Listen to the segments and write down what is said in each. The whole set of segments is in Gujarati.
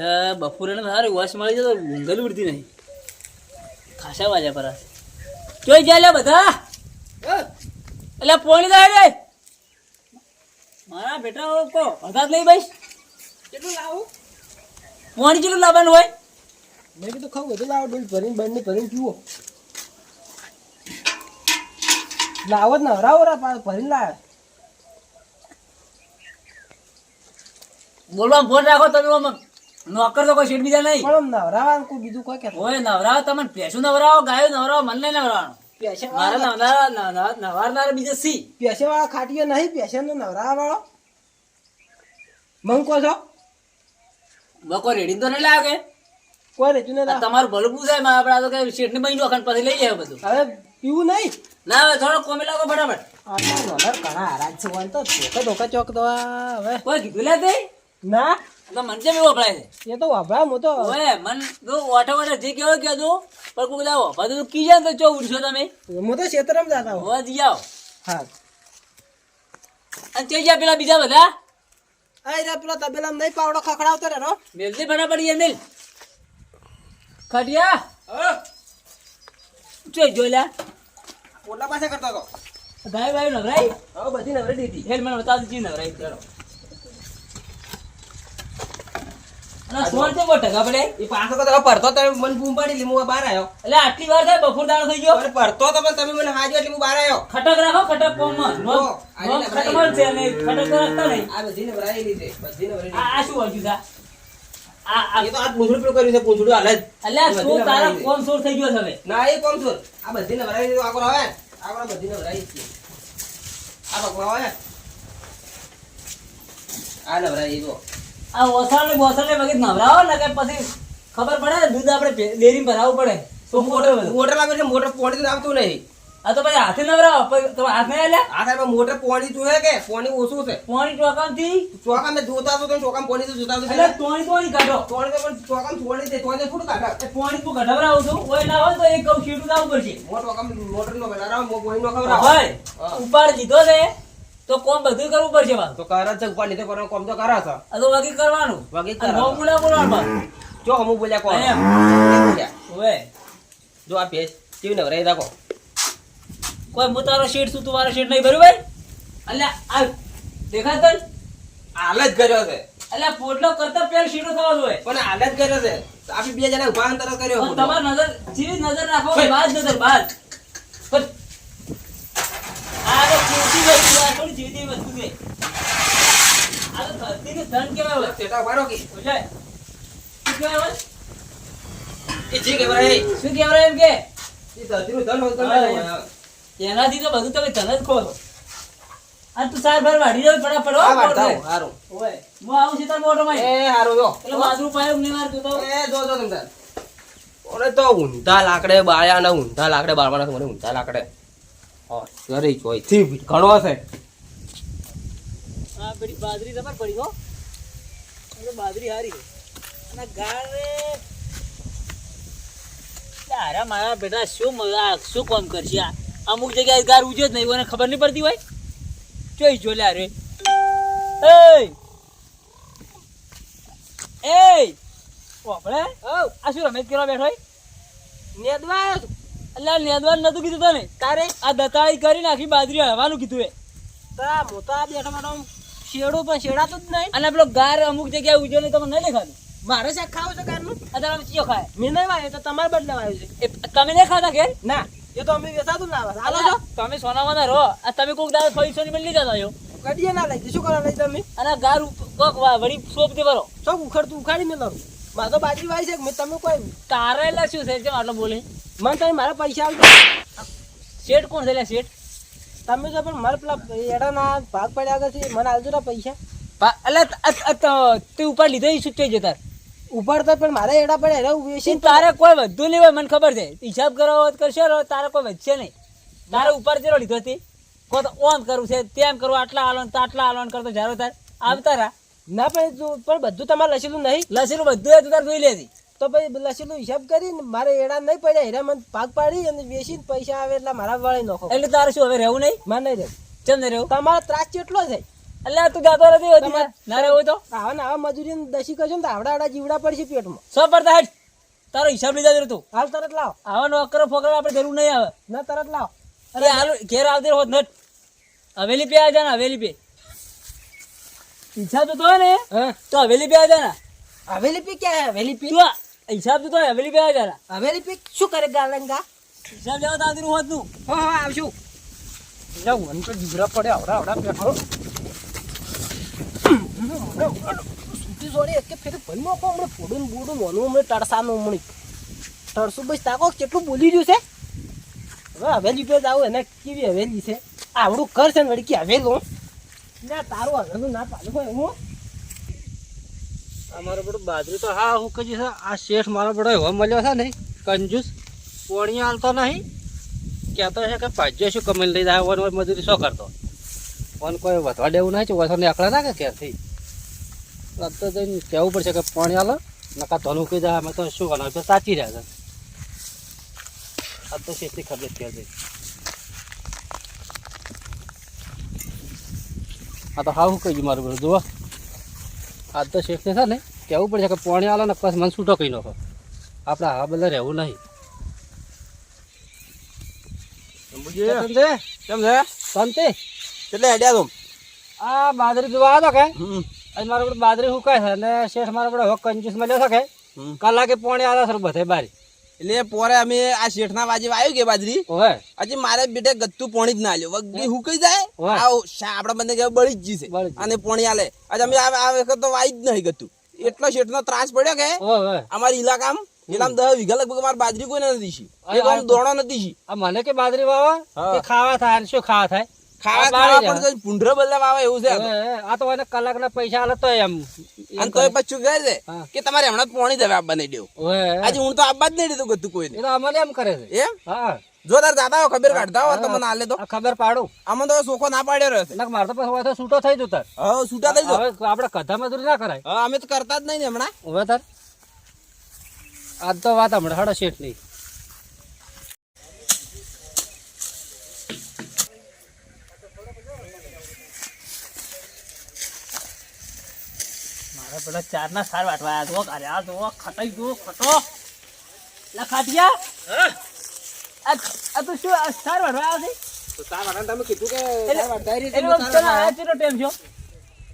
યા બપોરે ને સારી વોશ મળી જાય તો ઊંઘ જ ઉડતી નહીં. ખાસા વાજા પર. જોઈ જાય લે બધા. એટલે પોણી દાડે મારા બેટા કો બધા જ નહીં ભાઈ કેટલું લાવું? પોણી જેટલું લાવવાનું હોય? મેં કીધું ખાવું બધું લાવો ડોલ ભરીને બંને ભરીને પીવો લાવો જ નવરાવો રા પા- ભરીને લાવે બોલવા ફોન રાખો તમે નોકર તો કોઈ શેઠ બીજા નહીં. પણ નવરાવાનું કોઈ બીજું કોઈ કે ઓય નવરાવો તમે ભેંસું નવરાવો ગાયો નવરાવો મને નહીં નવરાવાનું. મારા નવરા બીજે સી. પેશે વાળા ખાટીઓ નહીં પેશે નો નવરાવા વાળો મંગ કો છો બકો રેડી તો નહીં લાગે. કોઈ રેચું ને તમારું ભલું પૂછાયમાં આપડે તો કે શેઠ ને બની વખત પછી લઈ જાય બધું. હવે પીવું નહીં? ના હવે થોડો કોમી લાગો ફટાફટ. ઘણા હરાજ છે તો ધોકા ધોકા ચોક દો હવે. કોઈ કીધું લે ના. તો મને જેમ વપરાય છે? એ તો વાભરા હું તો ઓય મન તો ઓઠે ઓઠે જે કેવો કે દો પણ કોઈ બધા વફા તો કી જાય તો ચો ઉડશો તમે? હું તો ક્ષેત્રમાં જતા હું હોવા જી આવો. હા. અને તે જ્યાં પેલા બીજા બધા? આ રે પેલા તબેલા નહીં પાવડો ખખડાવતો રે રો મેલજી ફટાફટ એ મિલ. ખટિયા. ચોઈ જો લ્યા પોટલા પાસે કરતો હતો. ગાય વાય નવરાઈ? હવે બધી નવરાઈ દીધી. હેલ મને બતાવ જી નવરાઈ ચલો આ નવરાય એ તો આ છે હવે ના વગર નવરાવો ને કે પછી ખબર પડે દૂધ આપણે ડેરી ભરાવવું પડે. તો મોટર મોટર લાગે છે મોટર પોણી આવતું નહીં. આ તો પછી હાથે નવરાવો તો હાથ નહીં આલ્યા આ સાહેબ મોટર પોણી જોયે કે પોણી ઓછું છે? પોણી ટોકામથી ચોકામ ને જોતા તો ચોકામ પોણી તો જોતા એટલે તોણી તોણી કાઢો. તોણી તો પણ ચોકામ પોણી દે તોણી થોડું કાઢો. પોણી તું કઢવરાવું છું. ઓય ના હોય તો એક કઉ શીટું લાવવું પડશે. મોટો મોટર નો બનાવરાવ મો પોણી નો ખવડાવ હોય ઉપાડ દીધો છે. તો કોમ બધું કરવું પડશે બાપ તો કરે છે ઉપર લીધો કરવાનું કોમ તો કરે છે. આ તો વગી કરવાનું. વગી કરવાનું. બોલા બોલવાનું જો હમું બોલ્યા કોણ? એમ. જો આ પેજ કેવી નવરાઈ રાખો. કોઈ હું તારો શેઠ છું તું મારો શેઠ નહીં ભર્યું ભાઈ? અલ્યા આ દેખાય તને? હાલ જ કર્યો છે. અલ્યા પોટલો કરતા પેલ શીટો થવા જોઈએ. પણ હાલ જ કર્યો છે. આપણે બે જણા ઊભા અંતર કર્યો તમારી નજર જીવી નજર રાખો બાદ નજર બાદ પણ ખોટી આ જીવતી વસ્તુ છે. આ તો ધરતીનું ધન કહેવાય. હોય. તેટા રહો કે? એટલે શું કહેવાય? હોય? એ જે કહેવાય શું કહેવાય એમ કે? એ ધરતીનું ધન હોય. ના તો બધું તમે ધન જ ખો છો આ તું સાર ભર વાડી રહ્યો આ. ઓય હું આવું છું તાર મોટો માં એ હારું જો. એટલે બાજરું પાયો નહીં મારતું તો? એ જો જો તમે ઓરે તો ઊંધા લાકડે બાળ્યા ને ઊંધા લાકડે બાળવાના મને ઊંધા લાકડે. સરી જોઈ થી ઘણો છે. હા પેલી બાજરી તમાર પડી હો. એટલે બાજરી હારી અને ગાળ રે તારા મારા બેટા શું મજા શું કામ કરશે આ? અમુક જગ્યાએ ગાર ઉજે જ નહીં મને ખબર નહીં પડતી હોય? જોઈ જો લ્યા રે એ. એય! આપણે આ શું રમેશ કરવા બેઠો હોય નેદવા આવ્યો. એટલે નેદવાનું નતું કીધું તને? તારે? આ દતાળી કરી નાખી બાજરી હળવાનું કીધું એ. તારા મોટા બેઠા બેઠા શેડો પણ શેડાતું જ નહીં. અને પેલો ગાર અમુક જગ્યાએ ઉજ્યો નહીં તમે નહીં દેખાતું? મારે શાક ખાવું છે ગારનું? અત્યારે ચિયો ખાય. મેં નહીં વાયો તો તમારે બદલા વાવ્યું છે તમે નહીં ખાતા કે? ના એ તો અમે વેચાતું ના આવે. હાલો છો તમે સોનામાં રહો. આ તમે કોઈક દાદા પૈસો ની લઈ જતા છો કડીએ ના લઈ શું કરવા લઈ તમે? અને ગાર કોક વળી સોપ દે બરો સોપ ઉખડતું ઉખાડી મેં લઉં. મારે તો બાજરી વાય છે મેં તમે કોઈ તારે એટલે શું છે? આટલો બોલે? મને તમે મારા પૈસા આવજો શેઠ કોણ છે શેઠ? તમે તો પણ મારા પેલા એડાના ભાગ પડ્યા આગળ છે મને આવજો ના પૈસા. એટલે તે ઉપર લીધો એ શું થઈ જતા. ઉપર તો પણ મારે એડા પડ્યા એડા વેચી તારે કોઈ વધુ નહીં હોય મને ખબર છે. હિસાબ કરો કરશે તારે કોઈ વધશે નહીં. તારે ઉપર જેરો લીધો હતી કો તો ઓમ કરવું છે તેમ કરવું આટલા હાલો ને આટલા હાલો ને કરતો જારો તાર આવતા રા ના પણ પણ બધું તમારે લસેલું નહીં. લસીનું બધું તાર જોઈ લેતી તો પછી લસેલું હિસાબ કરીને મારે એડા નહીં પડ્યા. એડા મને ભાગ પાડી અને વેચીને પૈસા આવે એટલે મારા વાળી નાખો એટલે તારે શું હવે રહેવું નહીં? મારે નહીં રહેવું. ચમ નહીં રહેવું? તમારો ત્રાસ કેટલો થાય એટલે તું જાતો નથી હોતી ના રહેવું તો? આવા ને આવા મજૂરી દસી કરશો ને તો આવડા આવડા જીવડા પડશે પેટમાં. સો પડતા હેઠ તારો હિસાબ લીધા જરો તું હાલ તરત લાવ. આવા નોકરો ફોકરો આપણે જરૂર નહીં આવે. ના તરત લાવ. અરે હાલ ઘેર આવતી હોત નટ. હવેલી પે આવજા ને હવેલી પે. હિસાબ તો ને. તો હવેલી પે આવજા ને. હવેલી પી ક્યાં હવેલી પી? હિસાબ તો હવેલી પે આ હવેલી પે શું કરે ગાલંગા? હિસાબ લેવા તો નું હતું હા હા આવશું એટલે મને તો જીવડા પડે આવડા આવડા પેટો સુટી જોડે એક ફેર ભલમાં કો હમણાં ફોડું બોડું મોનું હમણાં તડસાનું હમણાં. તડસું બસ તાકો કેટલું બોલી રહ્યું છે? હવે હવેલી પે જાવ એને કેવી હવેલી છે? આવડું ઘર છે ને વળી કે હવેલું. ના તારું હવેલું ના પાડું હોય હું. અમારો બધું બાજરી તો હા, હું કહી છે, આ શેઠ મારો બધો એવો મળ્યો છે ને, કંજૂસ. પોણી હાલતો નહીં. કહેતો છે કે પાંચ શું કમાઈ લઈ જાય વન મજૂરી શું કરતો? વન કોઈ વધવા દેવું નહીં વસોને આકડા ના કે ક્યાંથી આજ તો જઈને કહેવું પડશે કે પાણી હાલો નકા ધોનું કહી જાય અમે તો શું કરવાનું? તો સાચી રહ્યા છે. આ તો શેઠની ખબર ક્યાંથી આ તો હા, હું કહી મારું બધું, જુઓ. આજ તો શેઠને છે ને કહેવું પડશે કે પાણી આલો ને બસ મને છૂટો કહી નાખો આપણે હા બધા રહેવું નહીં. આ બાજરી જોવા આવ્યો કે? મારો બાજરી હુકાય છે અને શેઠ મારો કંજૂસ મળ્યો છે કે. કલાકે પોણી આવે છે બધે બારી. એટલે પોરે અમે આ શેઠના બાજુ આવ્યું કે બાજરી? હજી મારે બેટે ગત્તું પોણી જ ના લ્યો વગી હુકાઈ જાય? આવ આપડા બંને કે બળી જ જશે. અને પોણી આલે. આજે અમે આ વખત તો વાઈ જ નહીં ગત્તુ. એટલો શેઠનો ત્રાસ પડ્યો કે અમારી ઇલાકામાં દસ વીઘા લગભગ અમારે બાજરી કોઈ નથી દીશી એક આમ દોણો નથી આ મને કે બાજરી વાવા? ખાવા થાય શું ખાવા થાય? ખાવા ખાવા જાય. પણ પૂંઢરો બદલાવ આવે એવું છે આ તો. ઓહે, આ તો એને કલાકના પૈસા આલે તો એમ. અને તોય પછી કહે છે કે તમારે હમણાં પોણી દેવા આપવા નહીં દેવું આજે હું તો આપવા જ નહીં દીધું બધું કોઈ એ તો અમને એમ કરે છે. એમ? હા. જો દાદા ખબર કાઢતા હો. તો ખબર પાડો. આમાં તો સોખો ના પાડ્યો રહ્યો નક મારે તો પછી છૂટો થઈ જતો હવે છૂટા થઈ જાય આપડે આપણે કથા મજૂરી ના કરાય. હવે અમે તો કરતા જ નહીં હમણાં. હવે તાર. આજ તો વાત હમણાં હડો શેઠની મારે પેલા ચાર ના સાર વાટવા આ જો અરે આ જો ખટાઈ જો ખટો. લખાટિયા ખાટિયા. આ તું શું આ સાર વાટવા આવ્યા છે? તો સાર વાટવા તમે કીધું કે સાર વાળતા રહી તમે તને કેટલો ટાઈમ છો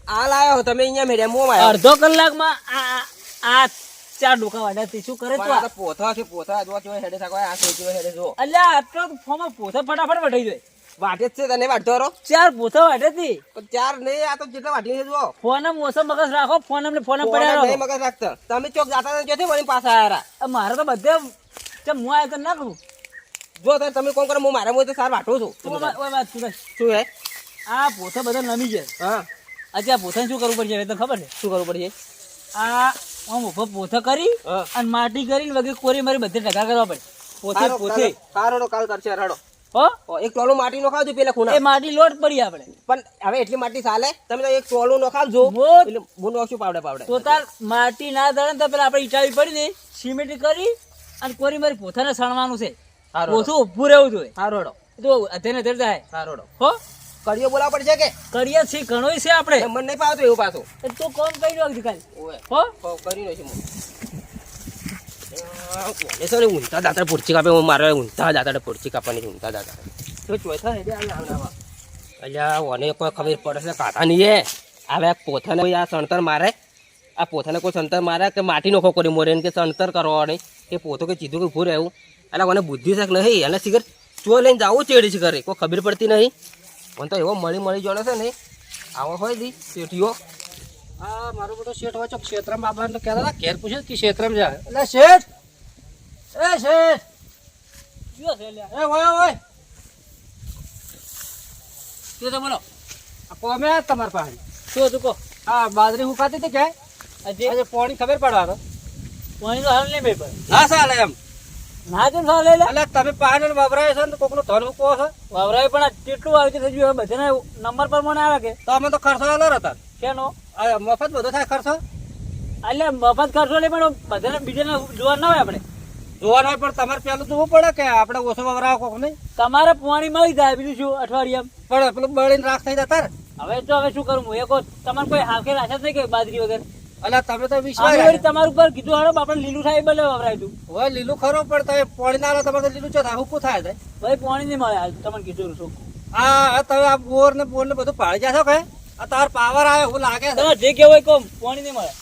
આ લાયો તમે અહીંયા મેળ્યા મોં માં અડધો કલાકમાં આ આ- આ ચાર ડોકા વાડ્યા તે શું કરે તો આ? પોથા છે પોથા જો હેડે સાકો આ છે કેવો હેડે જો અલ્યા આટલો ફોમાં પોથા ફટાફટ વટાઈ જાય વાટે છે તને વાટતો રહો ચાર ભૂતો વાટે થી પણ ચાર નહીં આ તો જેટલા વાટી છે જો ફોન મોસમ મગજ રાખો ફોન અમને ફોન પડ્યા નહીં મગજ રાખતા. તમે ચોક જાતા ક્યાંથી વળી પાછા આયા મારે તો બધે ચમ હું આયા તો ના કરું જો તાર તમે કોણ કરો હું મારા મોં તો સાર વાટો છું. વાત- શું શું હે? આ પોતા બધા નમી છે હા. આજે આ પોતાને શું કરવું પડશે તો ખબર છે? શું કરવું પડશે? આ આમ ઊભો પોથો કરી અને માટી કરીને વગેરે કોરી મારી બધે ટકા કરવા પડે. પોતે પોતે સારો, કાલ કરશે રડો હો? એક ટોલું માટી નો પેલા ખૂણા. એ માટી લોટ પડી આપણે. પણ હવે એટલી માટી ચાલે તમે તો એક ટોલું નો એટલે હું નોખશું પાવડે પાવડે. તો તાર માટી ના દળે તો પેલા આપણે ઈટાવી પડી ને સિમેન્ટ કરી અને કોરી મારી પોતાને સણવાનું છે. ઓછું પોથું ઊભું રહેવું જોઈએ. સારો રડો તો અધેને અધેર જાય હારોડો હો? કડિયો બોલાવવા પડશે કે? કરીએ છે ઘણો છે આપણે. મને નહીં પાવતો એવું પાછું. તો કોમ કરી દો કાલ હો? કરી રહ્યો છું કોને ઊંધા દાતા પૂરચી કાપે મારે ઊંધા દાતા પૂરચી કાપવાની ઊંધા દાંતરે તો ચોથા હેડે. અલ્યા ઓને કોઈ ખબર પડે છે, કાકા નહીં હવે આ પોથાને કોઈ આ સંતર મારે? આ પોથાને કોઈ સંતર મારે કે માટી નોખો કરી મોરે કે સંતર કરવાની કે પોતો કે ચીધું કે ભૂર રહેવું? એટલે કોને બુદ્ધિ શક નહીં? એને શીખર ચો લઈને જવું ચેડી છે ઘરે. કોઈ ખબર પડતી નહીં? મને તો એવો મળી મળી જોડે છે ને, આવો હોય દી, શેઠીઓ. આ મારો બધો શેઠ છે ક્ષેત્રમાં બાબા તો કહેતા હતા ઘેર પૂછ્યું કે ક્ષેત્રમાં જાય. એટલે શેઠ એ શેઠ કયો છે લ્યા? એ ઓય ઓય શું તો બોલો? આ કોમે આ પાસે. શું હતું કહો? આ બાજરી હુકાતી હતી કે? આજે પાણી ખબર પડવાનો પાણી તો હાલ નહીં ભાઈ પણ ના ચાલે એમ. ના કેમ સાલ એટલે તમે પાણી વપરાય છે ને કોકનો ધન મૂકવો છો? વાવરાય પણ આ કેટલું આવી થઈ ગયું બધાને નંબર પર મને આવે કે? તો અમે તો ખર્ચો આલો હતા કેનો? મફત બધો થાય ખર્ચો? એટલે મફત ખર્ચો નહીં પણ બધાને બીજાને જોવા ના હોય આપણે. જોવાનું હોય પણ તમારે પેલું જોવું પડે કે આપણે ઓછો વપરાવો કોક નહીં? તમારે પાણી મળી જાય બીજું શું અઠવાડિયામાં? પણ પેલું બળીને રાખ થઈ જતા હવે તો હવે શું કરું હું? એ તમારે કોઈ હાકે રાશા થઈ કે બાજરી વગર? અલા તમે તો વિશ્વાસ તમારું ઉપર કીધું હાડો આપણે લીલું થાય એ વવરાય તું. હવે લીલું ખરો પણ તમે પાણી ના તમારે તો લીલું થાય હુકું થાય છે ભાઈ પાણી નહીં મળે તમને કીધું શું? હા તમે આ બોર ને બોર ને બધું પાડી જશો કે? આ તાર પાવર આવે હું લાગે છે. જે કેવું હોય કહો પાણી નહીં મળે.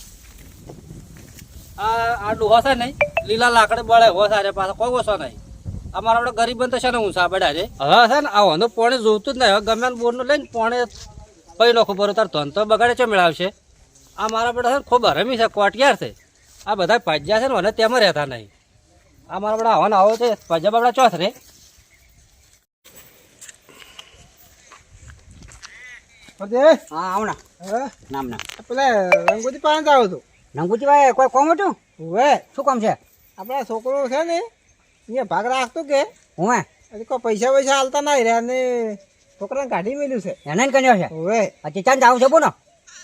આ આ ડોહો છે નહીં લીલા લાકડે બળે હો સારે પાછા કોઈ ઓછો નહીં. અમારા આપણે ગરીબ તો છે ને હું બેઠા છે હવે છે ને આ હોનું પોણે જોતું જ નહીં. હવે ગમે બોરનું લઈને પોણે પૈ નોખું બરો તાર ધન તો બગાડે ચો મેળવશે. આ મારા બેટા છે ને ખૂબ હરમી છે કોટિયાર છે. આ બધા પાજ્યા છે ને અને તેમાં રહેતા નહીં. આ મારા બેટા હવન આવો છે પાજા બાબડા ચોથ રે. હા આવના હવે નામના પેલા રંગોથી પાણી આવો તો નંગુજીભાઈ કોઈ કોમ હતું? હવે. શું કામ છે? આપણા છોકરો છે ને અહીંયા ભાગ રાખતો કે? હું હજી કોઈ પૈસા પૈસા હાલતા નહીં રહ્યા ને છોકરાને કાઢી મેલ્યું છે. એને કર્યો છે? હવે. હજી ચાંદ આવું છે બોલો.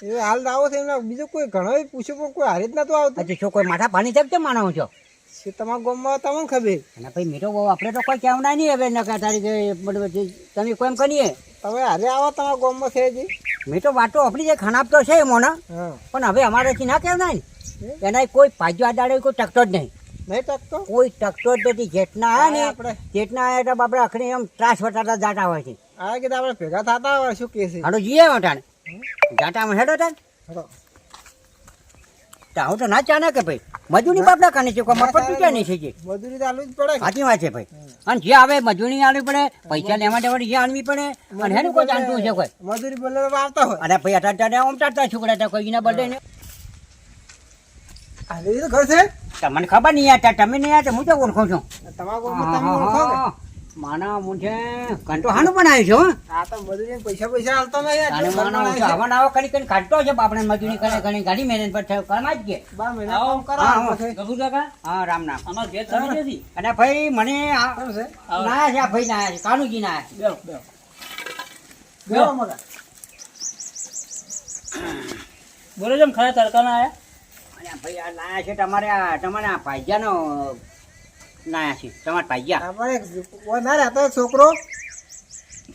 એ હાલ આવો છે એમને બીજું કોઈ ઘણો પૂછ્યું પણ કોઈ હારી જ નતું આવતું હજી શું કોઈ માથા પાણી છે કેમ છો? શું તમારા ગામમાં તમને ખબર? અને ભાઈ મીઠો બહુ આપણે તો કોઈ કહેવાના નહીં હવે નકા તારી કે તમે કોઈ એમ કરીએ તમે હવે આવો તમારા ગામમાં છે મીઠો વાતો આપણી જે ખરાબ તો છે મોના. પણ હવે અમારેથી ના કહેવાય ને એના કોઈ પાજો આડાડે કોઈ ટકતો જ નહીં. નહીં ટકતો? કોઈ ટકતો જ નથી. જેટના ને આપણે. જેટના અખણી એમ ત્રાસ વટાતા જાતા હોય છે. આ કીધા આપણે ભેગા થતા હોય શું કે છે? હાડો જીએ વટાણ. જાટામાં હેડો તાન હેડો. તો તો ના ચાલે કે ભાઈ? મજૂરી બાપડા કાને છે મફત તૂટ્યા નહીં છે જે. મજૂરી તો આલવી જ પડે સાચી વાત છે ભાઈ. અને જે આવે મજૂરી આલવી પડે પૈસા લેવા દેવાની જે આલવી પડે અને હેનું કોઈ જાણતું છે કોઈ? મજૂરી બોલે તો આવતા હોય. અરે ભાઈ અટાર ટાટા ઓમટાડતા છોકરા હતા કોઈ ના બર્થડે ને. આલે તો ઘર છે? તમને ખબર નહીં આ તમે નહીં યાર હું તો ઓળખું છું. તમારા તમે ઓળખો માના હું કંટો હાનું પણ આવ્યું આ તો મજૂરી પૈસા પૈસા હાલતા નહીં અને આટલું માનો ઘરમાં હું છે. આવા નાવો કરી કરી કાઢતો છે બાપડે મજૂરી કરે ઘણી ગાડી મહેનત પર થયો. કરમાં જ કે બાર મહિના કામ કરો હા, હા. પછી. ગભુ કાકા? હા રામ નામ અમાર ઘેર તમે નથી. અને ભાઈ મને આ- ના છે? ભાઈ ના છે કાનુજી ના છે. મગા. બોલો જેમ ખરા તડકાના આયા? અને ભાઈ આ લાયા છે તમારે તમારે આ ભાઈજાનો લાયા છે. તમારા આપણે એક કોઈ રહેતો છોકરો.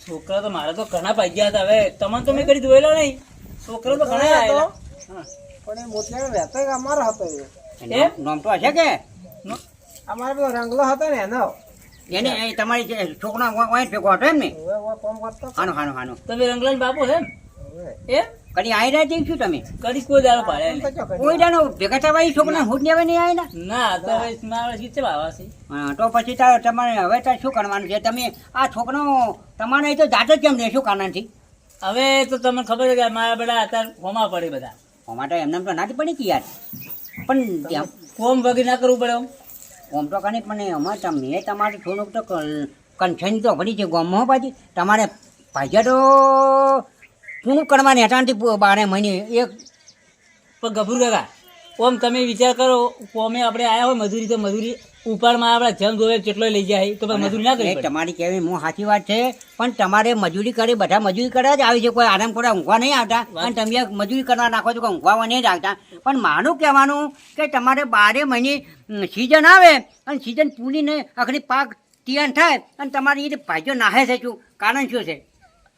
છોકરા તો મારે તો ઘણા ભાગ્યા હતા હવે. તમને તો મેં કરી જોયેલો નહીં. છોકરો તો ઘણા આયેલા. હા. પણ એ મોતિયાનો રહેતો કે અમારો હતો એ? નામ- તો હશે કે? નો- અમારે પેલો રંગલો હતો ને એનો. એને એ તમારી જે છોકરો વાંચ ભેગો હતો એમ ને? હવે હવે કરતો હાનો હાનો હાનો. તમે રંગલાલ બાપુ છે હવે. એ કદી આયરા રહ્યા છે શું તમે. કદી કોઈ દાડો પાડે નહીં. કોઈ જાણો ભેગા થવા એ છોકરા હું ને લેવા નહીં આવ્યા ના તો મારા ગીત છે હા, તો પછી તાર તમારે હવે તાર શું કરવાનું છે? તમે આ છોકરો તમારે તો જાત જ કેમ લેશો કાનાથી હવે તો તમને ખબર છે કે મારા બધા અત્યારે હોમા પડે બધા. હોમા તો એમને તો ના પડી કે યાર. પણ કોમ વગી ના કરવું પડે કોમ ઓમ તો કને પણ અમારે તમને તમારે થોડુંક તો કન્સન તો પડી છે ગામમાં પાછી. તમારે પૈસા તો શું કરવાની હટાણથી બારે મહિને એક પણ ગભરું કાકા ઓમ તમે વિચાર કરો કોમે આપણે આવ્યા હોય મજૂરી તો મજૂરી ઉપાડમાં આપણે જેમ જોવે કેટલો લઈ જાય તો મજૂરી ના કરી તમારી કહેવી હું સાચી વાત છે પણ તમારે મજૂરી કરી બધા મજૂરી કરવા જ આવી છે કોઈ આરામ કરવા ઊંઘવા નહીં આવતા. અને તમે મજૂરી કરવા નાખો છો કે ઊંઘવા નહીં આવતા પણ મારું કહેવાનું કે તમારે બારે મહિને સિઝન આવે અને સિઝન પૂરીને આખરી પાક તિયાર થાય અને તમારી એ ભાઈઓ નાહે છે શું કારણ શું છે?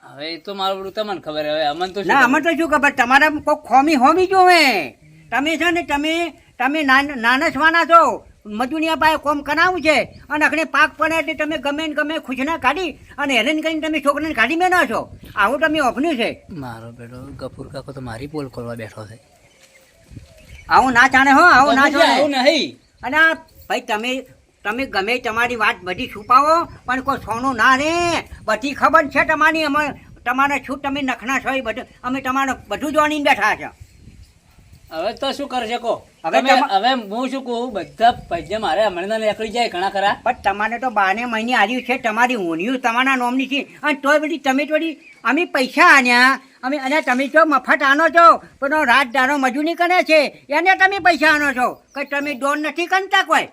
હવે એ તો મારું બધું તમને ખબર હવે અમને તો ના ખબર? તો શું ખબર? તમારા કોઈ ખોમી હોવી જોવે તમે છે ને તમે તમે નાન- નાના છવાના છો. મજૂરિયા પાસે કોમ કરાવવું છે. અને અખણે પાક પડે એટલે તમે ગમે ને ગમે ખુશના કાઢી અને એને કરીને તમે છોકરાને કાઢી મેનો છો. આવું તમે ઓફન્યું છે. મારો બેટો ગફુર કાકો તો મારી પોલ કરવા બેઠો છે. આવું ના જાણે હો આવું ના જાણે. આવું નહીં. અને ભાઈ તમે તમે ગમે તમારી વાત બધી છુપાવો પણ કોઈ સોનું ના રે. બધી ખબર છે તમારી અમે તમારે શું તમે નખના છો એ બધું. અમે તમારે બધું જાણીને બેઠા છે. હવે તો શું કરી શકો હવે હવે હું શું કહું? બધા પૈસા મારે હમણાં નીકળી જાય ઘણા ખરા. પણ તમારે તો બાને મહિને આવ્યું છે તમારી ઊંધિયું તમારા નોમની છે. અને તોય બધી તમે થોડી અમે પૈસા આન્યા અમે અને તમે જો મફત આનો છો પણ રાત દારો મજૂરી કરે છે. એને તમે પૈસા આનો છો. કે તમે ડોન નથી કરતા કોઈ?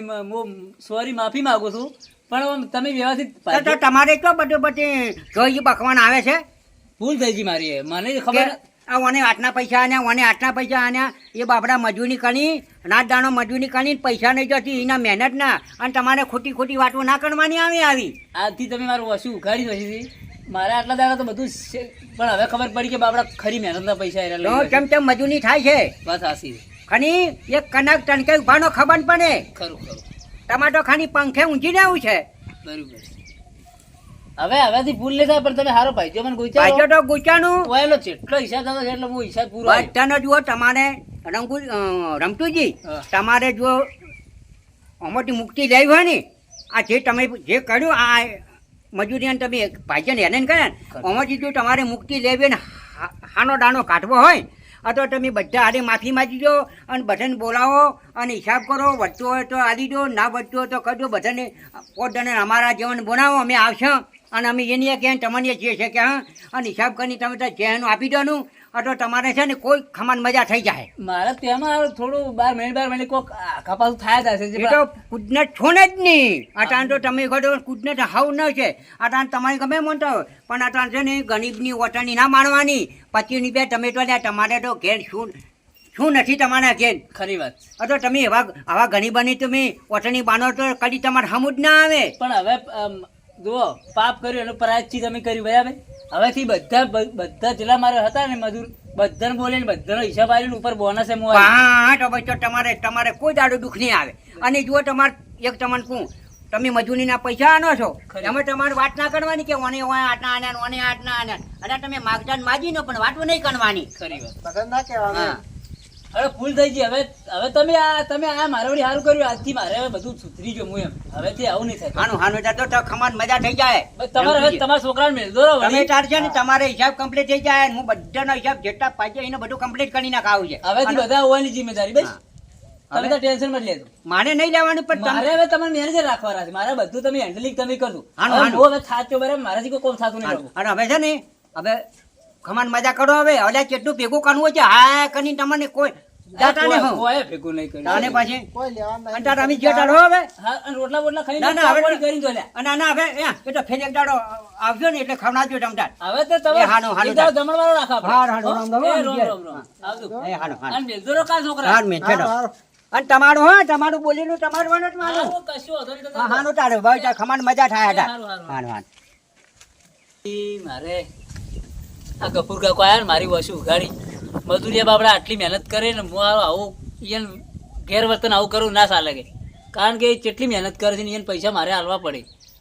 હું સોરી માફી માંગુ છું. પણ તમે વ્યવસ્થિત પાછી- તમારે તો બધું પછી જોઈ પકવાન આવે છે? ભૂલ થઈ ગઈ મારી મને ખબર આ ઓને આટલા પૈસા આન્યા ઓને આટલા પૈસા આન્યા એ બાપડા મજૂરી કરી રાત દાણો મજૂરી કરી પૈસા નહીં જતી એના મહેનત ના. અને તમારે ખોટી ખોટી વાતો ના કરવાની આવી આવી. આજથી તમે મારું વસુ ઉઘાડી દો મારા આટલા દાડા તો બધું છે. પણ હવે ખબર પડી કે બાપડા ખરી મહેનતના પૈસા. કેમ કેમ મજૂરી થાય છે. બસ છે. ખની એક કનક ટનકે ઉભાનો ખબર પડે? ખરું ખરું. ટમાટો ખાની પંખે ઊંચી આવું છે. બરોબર. હવે હવેથી ભૂલ લેતા પણ તમે હારો ભાઈ મને ગુચા ગુચારો તો ગુચાનું ઓયલો જેટલો હિસાબ થતો એટલે હું હિસાબ પૂરો. બધાનો જુઓ તમારે રંગુ રમતુજી. તમારે જો અમોટી મુક્તિ લેવી હોય ને આ જે તમે જે કર્યું આ મજૂરી તમે ભાઈજન એને કર્યા. આમાંથી જો તમારે મુક્તિ લેવી ને હાનો દાણો કાઢવો હોય આ તો તમે બધા હારે માફી માગી દો અને બધાને બોલાવો અને હિસાબ કરો, વધતું હોય તો આલી દો, ના વધતું હોય તો કરજો બધાને પોતાને અમારા જીવન બનાવો, અમે આવશું. અને અમે એની કે તમને જે છે કે હા. અને હિસાબ કરીને તમે તો જેનું આપી દોનું તો તમારે છે ને કોઈ ખમાન મજા થઈ જાય. મારે તેમાં થોડું બાર મહિને બાર મહિને કોક કપાસ થાય જ હશે એ તો કુદને છોને જ નહીં આટાન તો તમે કહો કુદને હાવ ન છે. આટાન તમારે ગમે મોટો પણ આટાન છે ને ગરીબની વટણી ના માણવાની. પચીની બે તમે તો તમારે તો ઘેર શું શું નથી તમારા ઘેર? ખરી વાત. અથવા તમે એવા આવા ગરીબની તમે વટણી બાનો તો કદી તમારે હમું જ ના આવે. પણ હવે જુઓ પાપ કર્યું એનું પ્રાયશ્ચિત અમે કર્યું બરાબર? હવેથી બધા બધા જેટલા મારે હતા ને મજૂર બધાને બોલીને બધાનો હિસાબ આવીને ઉપર બોનસ એમ હોય. હા તો પછી તો તમારે તમારે કોઈ દાડો દુઃખ નહીં આવે. અને જુઓ તમારે એક તમને કહું તમે મજૂરીના પૈસા આનો છો. અમે તમે તમારે વાત ના કરવાની કે ઓને ઓને આટના આના ઓને આટના આના અને તમે માગજાન માજી નો પણ વાતો નહીં કરવાની. ખરી વાત. ના કહેવાનું હવે ભૂલ થઈ ગઈ. હવે હવે તમે આ તમે આ મારા વળી સારું કર્યું. આજથી મારે હવે બધું સુધરી ગયું હું એમ. હવેથી આવું નહીં થાય. હાનું હાનું ત્યાં તો ખમાન મજા થઈ જાય. તમારે હવે તમારા છોકરાને મેળ દો રહો તમે. તાર છે ને તમારે હિસાબ કમ્પ્લીટ થઈ જાય હું બધાનો હિસાબ જેટલા પાછા એને બધું કમ્પ્લીટ કરી નાખાવું છે. હવેથી બધા હોવાની જિમ્મેદારી. બસ. તમે તો ટેન્શન મત લેજો. મારે નહીં લેવાનું પણ મારે હવે તમારે મેનેજર રાખવાના છે. મારે બધું તમે હેન્ડલિંગ તમે કરજો હાનું, હવે હું હવે થાચો બરાબર મારાથી કોઈ કોમ થતું નહીં અને હવે છે ને હવે ખમાન મજા કરો હવે. હવે કેટલું ભેગું કરવું છે? હા કરીને તમને કોઈ જાતા નહીં કોઈ ભેગું નહીં કર્યું. તાને પાછી કોઈ લેવાનું નહીં. તાર અમે જે તારો હવે રોટલા બોટલા ખાઈને ના, ના, હવે- ચાપોડી કરીને જો લ્યા. હવે એ એ ફેર એક દાડો આવજો ને એટલે ખવડાવજો તમતાર હવે તો તમે એ હાનું, હાનું દાડો જમણવારો રાખો આપણે. હારું, હારું, રામ, રામ, રામ, રામ, જય. રામ, રામ. આવજો. એ હાલો હાલો અને મેલજો રો છોકરા. હાર મેં છેડો અને તમારું હા તમારું બોલેલું તમારું વાળો જ માનું હારું, કશું વાંધો નહીં, તો હા હાનું તારું ભાઈ તાર ખમાન મજા થાય હતા મારે આ કપૂર કાકો આયા મારી વસુ ઉઘાડી મજૂરિયા બાપડા આટલી મહેનત કરે ને હું આવું ઈયન ગેરવર્તન આવું કરું ના ચાલે કે. કારણ કે એ કેટલી મહેનત કરે છે ને એને પૈસા મારે હાલવા પડે.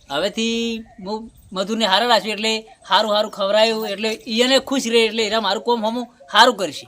હવેથી હું મધુરને હારા રાખ્યું એટલે સારું સારું ખવડાયું એટલે એને ખુશ રહે એટલે એના મારું કોમ હમું સારું કરશે.